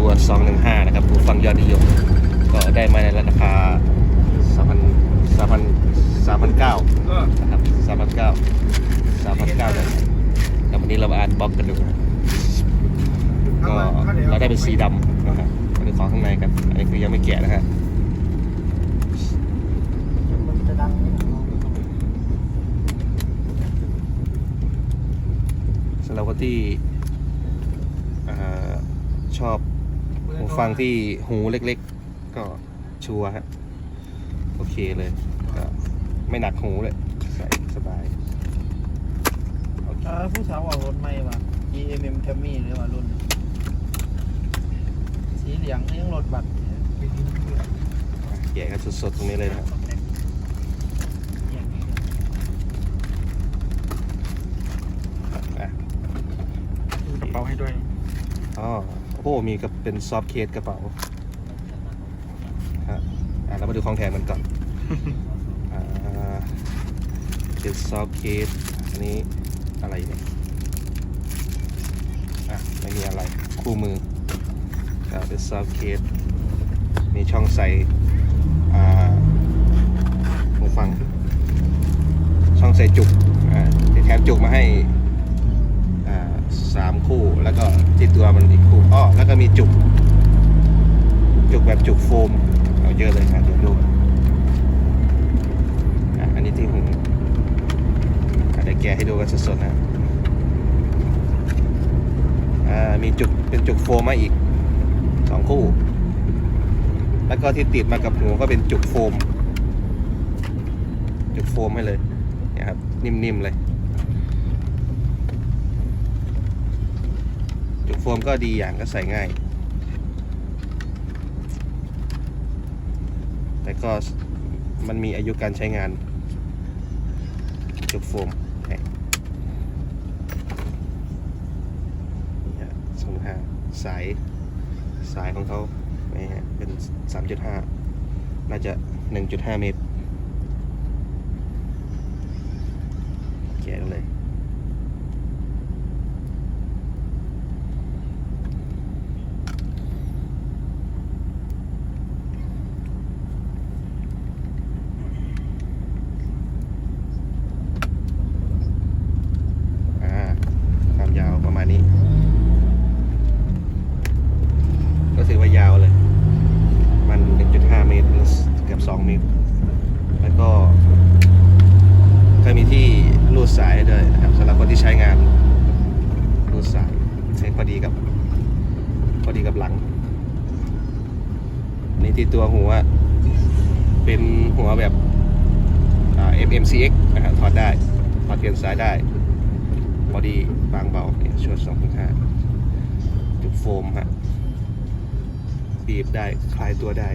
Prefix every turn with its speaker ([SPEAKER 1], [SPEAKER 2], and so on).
[SPEAKER 1] ตัว 215 นะครับหูฟังยอดนิยม ก็ได้มาในราคา3,000 3,000
[SPEAKER 2] 3,009
[SPEAKER 1] นะครับ3,900 3,900เลยแล้ววันนี้เรามาอ่านบล็อกกันดูนะก็เราได้เป็นสีดำนะครับมาดูของข้างในกันอันนี้คือยังไม่แกะนะฮะ
[SPEAKER 2] มันจะดัง
[SPEAKER 1] สำหรับคนที่อชอบ ฟังที่หูเล็กๆ ก็ชัวร์ฮะโอเคเลยก็ไม่หนักหูเลยใส่สบายโอเค
[SPEAKER 2] เออผู้สาวออกรถใหม่ว่ะ GMM Camry หรือว่ารุ่น สีเหลืองยังรถบัตร
[SPEAKER 1] แกะกันสดๆ ตรงนี้เลยนะครับอะ
[SPEAKER 2] กระเป๋าให้ด้วย
[SPEAKER 1] อ๋อ โอ้โหมีกับเป็นซอฟต์เคสกระเป๋าฮะอะเรามาดูของแถมมันก่อนอ่าเป็นซอฟต์เคสอันนี้อะไรเนี่ยอะไม่มีอะไรคู่มืออ่าเป็นซอฟต์เคสมีช่องใส่อ่าหูฟัง ช่องใส่จุกอ่าแถมจุกมาให้ สามคู่แล้วก็ที่ตัวมันอีกคู่อ้อแล้วก็มีจุก จุกแบบจุกโฟม เอาเยอะเลยครับเดี๋ยวดูอะอันนี้ที่หูอะเดี๋ยวแกะให้ดูกันสดๆนะมีจุกเป็นจุกโฟมมาอีกสองคู่ แล้วก็ที่ติดมากับหูก็เป็นจุกโฟม จุกโฟมให้เลยเนี่ยครับนิ่มๆเลย จุก โฟมก็ดีอย่างก็ใส่ง่าย แต่ก็มันมีอายุการใช้งานจุกโฟมนี่ฮะสองห้าสายสายของเขานี่ฮะเป็น 3.5 น่าจะ 1.5 เมตร แกะกันเลย อ่าความยาวประมาณนี้ ก็ถือว่ายาวเลย มัน 1.5 เมตรเกือบ 2 เมตร แล้วก็ก็มีที่รูดสายด้วยนะครับสำหรับคนที่ใช้งานรูดสายใช้พอดีกับพอดีกับหลังนี่ที่ตัวหัว เป็นหัวแบบอ่า FMCX นะครับถอดได้ถอดเปลี่ยนสายได้บอดีบางเบาเนี่ยช่วสองพันห้าจุดโฟมฮะบีบได้คลายตัวได้